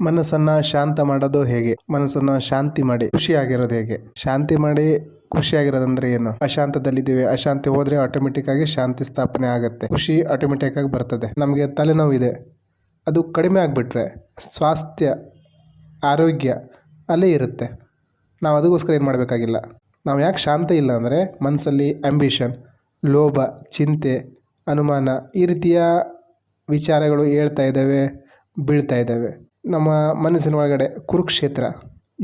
ಮನಸ್ಸನ್ನ ಶಾಂತ ಮಾಡೋದು ಹೇಗೆ? ಮನಸ್ಸನ್ನ ಶಾಂತಿ ಮಾಡಿ, ಖುಷಿಯಾಗಿರೋದು ಹೇಗೆ? ಶಾಂತಿ ಮಾಡಿ, ಖುಷಿಯಾಗಿರೋದಂದ್ರೆ ಏನು? ಅಶಾಂತದಲ್ಲಿದ್ದೀವಿ, ಅಶಾಂತಿ ಹೋದ್ರೆ ಆಟೋಮೆಟಿಕ್ ಆಗಿ ಶಾಂತಿ ಸ್ಥಾಪನೆ ಆಗುತ್ತೆ. ಖುಷಿ ಆಟೋಮೆಟಿಕ್ ಆಗಿ ಬರ್ತದೆ. ನಮಗೆ ತಲೆನೋವು ಇದೆ. ಅದು ಕಡಿಮೆ ಆಗಿಬಿಟ್ರೆ ಸ್ವಾಸ್ಥ್ಯ, ಆರೋಗ್ಯ ಅಲ್ಲೇ ಇರುತ್ತೆ. ನಾವು ಅದಕ್ಕೋಸ್ಕರ ಏನು ಮಾಡಬೇಕಾಗಿಲ್ಲ. ನಾವು ಯಾಕೆ ಶಾಂತ ಇಲ್ಲ ಅಂದರೆ ಮನಸ್ಸಲ್ಲಿ ಆಂಬಿಷನ್ ಲೋಭ, ಚಿಂತೆ, ಅನುಮಾನ ಈ ರೀತಿಯ ವಿಚಾರಗಳು ಹೇಳ್ತಾ ಇದ್ದಾವೆ, ಬೀಳ್ತಾ ಇದ್ದಾವೆ. ನಮ್ಮ ಮನಸ್ಸಿನ ಒಳಗಡೆ ಕುರುಕ್ಷೇತ್ರ,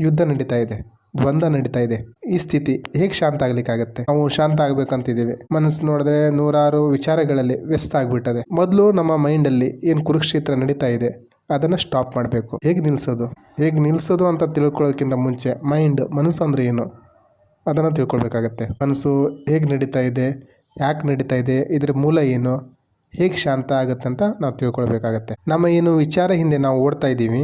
ಯುದ್ಧ ನಡೀತಾ ಇದೆ, ದ್ವಂದ್ವ ನಡೀತಾ ಇದೆ. ಈ ಸ್ಥಿತಿ ಹೇಗೆ ಶಾಂತ ಆಗ್ಲಿಕ್ಕಾಗತ್ತೆ? ನಾವು ಶಾಂತ ಆಗ್ಬೇಕಂತಿದ್ದೀವಿ. ಮನಸ್ಸು ನೋಡಿದ್ರೆ ನೂರಾರು ವಿಚಾರಗಳಲ್ಲಿ ವ್ಯಸ್ತ ಆಗ್ಬಿಟ್ಟದೆ. ಮೊದಲು ನಮ್ಮ ಮೈಂಡಲ್ಲಿ ಏನು ಕುರುಕ್ಷೇತ್ರ ನಡೀತಾ ಇದೆ, ಅದನ್ನು ಸ್ಟಾಪ್ ಮಾಡಬೇಕು. ಹೇಗೆ ನಿಲ್ಲಿಸೋದು ಹೇಗೆ ನಿಲ್ಲಿಸೋದು ಅಂತ ತಿಳ್ಕೊಳ್ಳೋಕ್ಕಿಂತ ಮುಂಚೆ ಮೈಂಡ್, ಮನಸ್ಸು ಅಂದರೆ ಏನು? ಅದನ್ನು ತಿಳ್ಕೊಳ್ಬೇಕಾಗತ್ತೆ. ಮನಸ್ಸು ಹೇಗೆ ನಡೀತಾ ಇದೆ, ಯಾಕೆ ನಡೀತಾ ಇದೆ, ಇದರ ಮೂಲ ಏನು? ಹೇಗೆ ಶಾಂತ ಆಗುತ್ತೆ ಅಂತ ನಾವು ತಿಳ್ಕೊಳ್ಬೇಕಾಗತ್ತೆ. ನಮ್ಮ ಏನು ವಿಚಾರ ಹಿಂದೆ ನಾವು ಓಡ್ತಾ ಇದ್ದೀವಿ,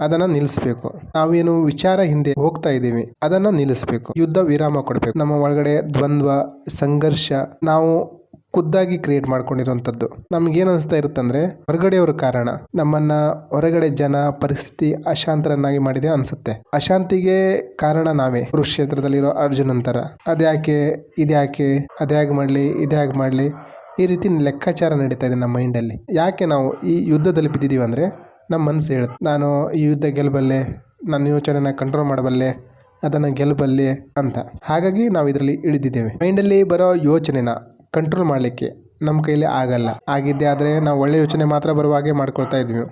ಅದನ್ನು ನಿಲ್ಲಿಸಬೇಕು ನಾವೇನು ವಿಚಾರ ಹಿಂದೆ ಹೋಗ್ತಾ ಇದ್ದೀವಿ, ಅದನ್ನು ನಿಲ್ಲಿಸಬೇಕು ಯುದ್ಧ ವಿರಾಮ ಕೊಡಬೇಕು. ನಮ್ಮ ಒಳಗಡೆ ದ್ವಂದ್ವ, ಸಂಘರ್ಷ, ನಾವು ಖುದ್ದಾಗಿ ಕ್ರಿಯೇಟ್ ಮಾಡ್ಕೊಂಡಿರುವಂಥದ್ದು ನಮ್ಗೇನು ಅನಿಸ್ತಾ ಇರುತ್ತಂದ್ರೆ, ಹೊರಗಡೆಯವ್ರ ಕಾರಣ. ನಮ್ಮನ್ನ ಹೊರಗಡೆ ಜನ, ಪರಿಸ್ಥಿತಿ ಅಶಾಂತರನ್ನಾಗಿ ಮಾಡಿದೆ ಅನ್ಸುತ್ತೆ. ಅಶಾಂತಿಗೆ ಕಾರಣ ನಾವೇ. ಕುರುಕ್ಷೇತ್ರದಲ್ಲಿರೋ ಅರ್ಜುನ್ ಅಂತರ ಅದ್ಯಾಕೆ, ಇದ್ಯಾಕೆ, ಅದ್ಯಾಗ ಮಾಡಲಿ, ಇದ್ಯಾಗ ಮಾಡಲಿ ಈ ರೀತಿ ಲೆಕ್ಕಾಚಾರ ನಡೀತಾ ಇದೆ ನಮ್ಮ ಮೈಂಡಲ್ಲಿ ಯಾಕೆ ನಾವು ಈ ಯುದ್ಧದಲ್ಲಿ ಬಿದ್ದಿದ್ದೀವಿ ಅಂದರೆ ನಮ್ಮ ಮನಸ್ಸು ಹೇಳುತ್ತೆ, ನಾನು ಈ ಯುದ್ಧ ಗೆಲ್ಲಬಲ್ಲೆ, ನನ್ನ ಯೋಚನೆನ ಕಂಟ್ರೋಲ್ ಮಾಡಬಲ್ಲೆ, ಅದನ್ನು ಗೆಲ್ಲಬಲ್ಲೆ ಅಂತ. ಹಾಗಾಗಿ ನಾವು ಇದರಲ್ಲಿ ಇಳಿದಿದ್ದೇವೆ. ಮೈಂಡಲ್ಲಿ ಬರೋ ಯೋಚನೆನ ಕಂಟ್ರೋಲ್ ಮಾಡಲಿಕ್ಕೆ ನಮ್ಮ ಕೈಲಿ ಆಗಲ್ಲ. ಆಗಿದ್ದೆ ಆದರೆ ನಾವು ಒಳ್ಳೆ ಯೋಚನೆ ಮಾತ್ರ ಬರುವ ಹಾಗೆ ಮಾಡ್ಕೊಳ್ತಾ ಇದ್ವಿ.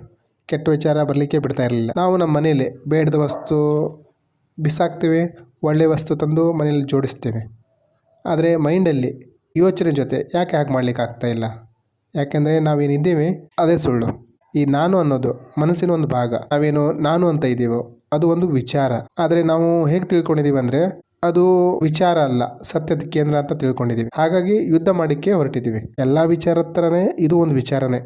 ಕೆಟ್ಟ ವಿಚಾರ ಬರಲಿಕ್ಕೆ ಬಿಡ್ತಾ ಇರಲಿಲ್ಲ. ನಾವು ನಮ್ಮ ಮನೇಲಿ ಬೇಡದ ವಸ್ತು ಬಿಸಾಕ್ತೇವೆ ಒಳ್ಳೆಯ ವಸ್ತು ತಂದು ಮನೇಲಿ ಜೋಡಿಸ್ತೇವೆ. ಆದರೆ ಮೈಂಡಲ್ಲಿ ಯೋಚನೆ ಜೊತೆ ಯಾಕೆ ಹಾಗೆ ಮಾಡ್ಲಿಕ್ಕೆ ಆಗ್ತಾ ಇಲ್ಲ? ಯಾಕೆಂದರೆ ನಾವೇನಿದ್ದೇವೆ ಅದೇ ಸುಳ್ಳು. ಈ ನಾನು ಅನ್ನೋದು ಮನಸ್ಸಿನ ಒಂದು ಭಾಗ. ನಾವೇನು ನಾನು ಅಂತ ಇದ್ದೀವೋ, ಅದು ಒಂದು ವಿಚಾರ. ಆದರೆ ನಾವು ಹೇಗೆ ತಿಳ್ಕೊಂಡಿದ್ದೀವಿ ಅಂದರೆ, ಅದು ವಿಚಾರ ಅಲ್ಲ, ಸತ್ಯದ ಕೇಂದ್ರ ಅಂತ ತಿಳ್ಕೊಂಡಿದ್ದೀವಿ. ಹಾಗಾಗಿ ಯುದ್ಧ ಮಾಡಿಕ್ಕೆ ಹೊರಟಿದ್ದೀವಿ. ಎಲ್ಲ ವಿಚಾರ ಥರನೇ ಇದು ಒಂದು ವಿಚಾರನೇ.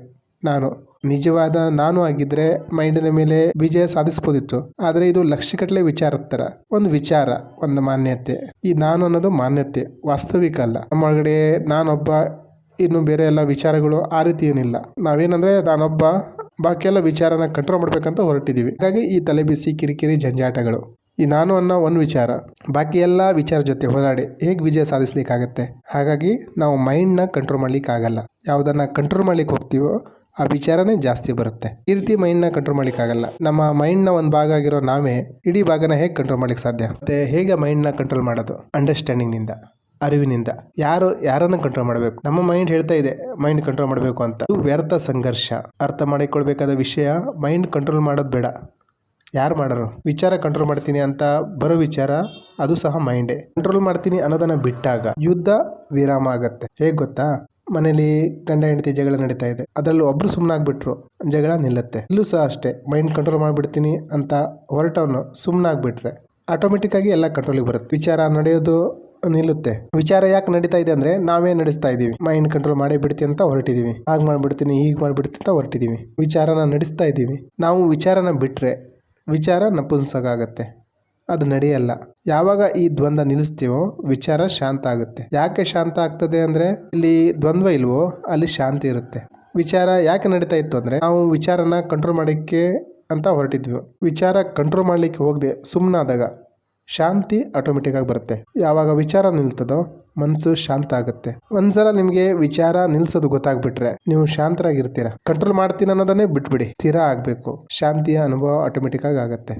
ನಾನು ನಿಜವಾದ ನಾನು ಆಗಿದ್ರೆ ಮೈಂಡಿನ ಮೇಲೆ ವಿಜಯ ಸಾಧಿಸ್ಬೋದಿತ್ತು. ಆದರೆ ಇದು ಲಕ್ಷಗಟ್ಟಲೆ ವಿಚಾರ ತರ ಒಂದು ವಿಚಾರ, ಒಂದು ಮಾನ್ಯತೆ. ಈ ನಾನು ಅನ್ನೋದು ಮಾನ್ಯತೆ, ವಾಸ್ತವಿಕ ಅಲ್ಲ. ನಮ್ಮೊಳಗಡೆ ನಾನೊಬ್ಬ, ಇನ್ನು ಬೇರೆ ಎಲ್ಲ ವಿಚಾರಗಳು ಆ ರೀತಿ ಏನಿಲ್ಲ. ನಾವೇನಂದ್ರೆ ನಾನೊಬ್ಬ, ಬಾಕಿ ಎಲ್ಲ ವಿಚಾರನ ಕಂಟ್ರೋಲ್ ಮಾಡ್ಬೇಕಂತ ಹೊರಟಿದ್ದೀವಿ ಹಾಗಾಗಿ ಈ ತಲೆಬಿಸಿ, ಕಿರಿಕಿರಿ, ಜಂಜಾಟಗಳು. ಈ ನಾನು ಅನ್ನೋ ಒಂದು ವಿಚಾರ, ಬಾಕಿ ಎಲ್ಲ ವಿಚಾರ ಜೊತೆ ಹೋರಾಡಿ ಹೇಗೆ ವಿಜಯ ಸಾಧಿಸ್ಲಿಕ್ಕಾಗತ್ತೆ? ಹಾಗಾಗಿ ನಾವು ಮೈಂಡ್ನ ಕಂಟ್ರೋಲ್ ಮಾಡ್ಲಿಕ್ಕೆ ಆಗಲ್ಲ ಯಾವುದನ್ನ ಕಂಟ್ರೋಲ್ ಮಾಡ್ಲಿಕ್ಕೆ ಹೋಗ್ತೀವೋ ಆ ವಿಚಾರನೇ ಜಾಸ್ತಿ ಬರುತ್ತೆ. ಈ ರೀತಿ ಮೈಂಡ್ನ ಕಂಟ್ರೋಲ್ ಮಾಡ್ಲಿಕ್ಕೆ ಆಗಲ್ಲ. ನಮ್ಮ ಮೈಂಡ್ನ ಒಂದು ಭಾಗ ಆಗಿರೋ ನಾವೇ ಇಡೀ ಭಾಗನ ಹೇಗೆ ಕಂಟ್ರೋಲ್ ಮಾಡ್ಲಿಕ್ಕೆ ಸಾಧ್ಯ? ಮತ್ತೆ ಹೇಗೆ ಮೈಂಡ್ನ ಕಂಟ್ರೋಲ್ ಮಾಡೋದು? ಅಂಡರ್ಸ್ಟ್ಯಾಂಡಿಂಗ್ನಿಂದ ಅರಿವಿನಿಂದ. ಯಾರು, ಯಾರನ್ನು ಕಂಟ್ರೋಲ್ ಮಾಡಬೇಕು? ನಮ್ಮ ಮೈಂಡ್ ಹೇಳ್ತಾ ಇದೆ ಮೈಂಡ್ ಕಂಟ್ರೋಲ್ ಮಾಡಬೇಕು ಅಂತ. ಇದು ವ್ಯರ್ಥ ಸಂಘರ್ಷ. ಅರ್ಥ ಮಾಡಿಕೊಳ್ಬೇಕಾದ ವಿಷಯ ಮೈಂಡ್ ಕಂಟ್ರೋಲ್ ಮಾಡೋದು ಬೇಡ. ಯಾರು ಮಾಡೋರು? ವಿಚಾರ ಕಂಟ್ರೋಲ್ ಮಾಡ್ತೀನಿ ಅಂತ ಬರೋ ವಿಚಾರ, ಅದು ಸಹ ಮೈಂಡೇ ಕಂಟ್ರೋಲ್ ಮಾಡ್ತೀನಿ ಅನ್ನೋದನ್ನ ಬಿಟ್ಟಾಗ ಯುದ್ಧ ವಿರಾಮ ಆಗತ್ತೆ. ಹೇಗೆ ಗೊತ್ತಾ? ಮನೇಲಿ ಗಂಡ ಹೆಂಡತಿ ಜಗಳ ನಡೀತಾ ಇದೆ. ಅದರಲ್ಲಿ ಒಬ್ರು ಸುಮ್ಮನಾಗ್ಬಿಟ್ರು ಜಗಳ ನಿಲ್ಲುತ್ತೆ. ಇಲ್ಲೂ ಸಹ ಅಷ್ಟೇ ಮೈಂಡ್ ಕಂಟ್ರೋಲ್ ಮಾಡಿಬಿಡ್ತೀನಿ ಅಂತ ಹೊರಟವನು ಸುಮ್ಮನಾಗ್ಬಿಟ್ರೆ ಆಟೋಮೆಟಿಕ್ ಆಗಿ ಎಲ್ಲ ಕಂಟ್ರೋಲಿಗೆ ಬರುತ್ತೆ. ವಿಚಾರ ನಡೆಯೋದು ನಿಲ್ಲುತ್ತೆ. ವಿಚಾರ ಯಾಕೆ ನಡೀತಾ ಇದೆ ಅಂದ್ರೆ ನಾವೇ ನಡೆಸ್ತಾ ಇದ್ದೀವಿ. ಮೈಂಡ್ ಕಂಟ್ರೋಲ್ ಮಾಡೇ ಬಿಡ್ತೀನಿ ಅಂತ ಹೊರಟಿದೀವಿ. ಹಾಗೆ ಮಾಡ್ಬಿಡ್ತೀನಿ, ಹೀಗೆ ಮಾಡ್ಬಿಡ್ತೀನಿ ಅಂತ ಹೊರಟಿದೀವಿ. ವಿಚಾರನ ನಡೆಸ್ತಾ ಇದ್ದೀವಿ. ನಾವು ವಿಚಾರನ ಬಿಟ್ಟರೆ ವಿಚಾರ ನಪುಂಸಕ ಆಗತ್ತೆ ಅದು ನಡೆಯಲ್ಲ. ಯಾವಾಗ ಈ ದ್ವಂದ್ವ ನಿಲ್ಲಿಸ್ತೀವೋ ವಿಚಾರ ಶಾಂತ ಆಗುತ್ತೆ. ಯಾಕೆ ಶಾಂತ ಆಗ್ತದೆ ಅಂದ್ರೆ ಇಲ್ಲಿ ದ್ವಂದ್ವ ಇಲ್ವೋ ಅಲ್ಲಿ ಶಾಂತಿ ಇರುತ್ತೆ. ವಿಚಾರ ಯಾಕೆ ನಡೀತಾ ಇತ್ತು ಅಂದ್ರೆ ನಾವು ವಿಚಾರನ ಕಂಟ್ರೋಲ್ ಮಾಡೋಕ್ಕೆ ಅಂತ ಹೊರಟಿದ್ವಿ. ವಿಚಾರ ಕಂಟ್ರೋಲ್ ಮಾಡ್ಲಿಕ್ಕೆ ಹೋಗದೆ ಸುಮ್ಮನಾದಾಗ ಶಾಂತಿ ಆಟೋಮೆಟಿಕ್ಕಾಗಿ ಬರುತ್ತೆ. ಯಾವಾಗ ವಿಚಾರ ನಿಲ್ತದೋ ಮನಸ್ಸು ಶಾಂತ ಆಗುತ್ತೆ. ಒಂದ್ಸಲ ನಿಮಗೆ ವಿಚಾರ ನಿಲ್ಸೋದು ಗೊತ್ತಾಗ್ಬಿಟ್ರೆ ನೀವು ಶಾಂತರಾಗಿರ್ತೀರ. ಕಂಟ್ರೋಲ್ ಮಾಡ್ತೀನಿ ಅನ್ನೋದನ್ನೇ ಬಿಟ್ಬಿಡಿ. ಸ್ಥಿರ ಆಗಬೇಕು. ಶಾಂತಿಯ ಅನುಭವ ಆಟೋಮೆಟಿಕ್ಕಾಗಿ ಆಗುತ್ತೆ.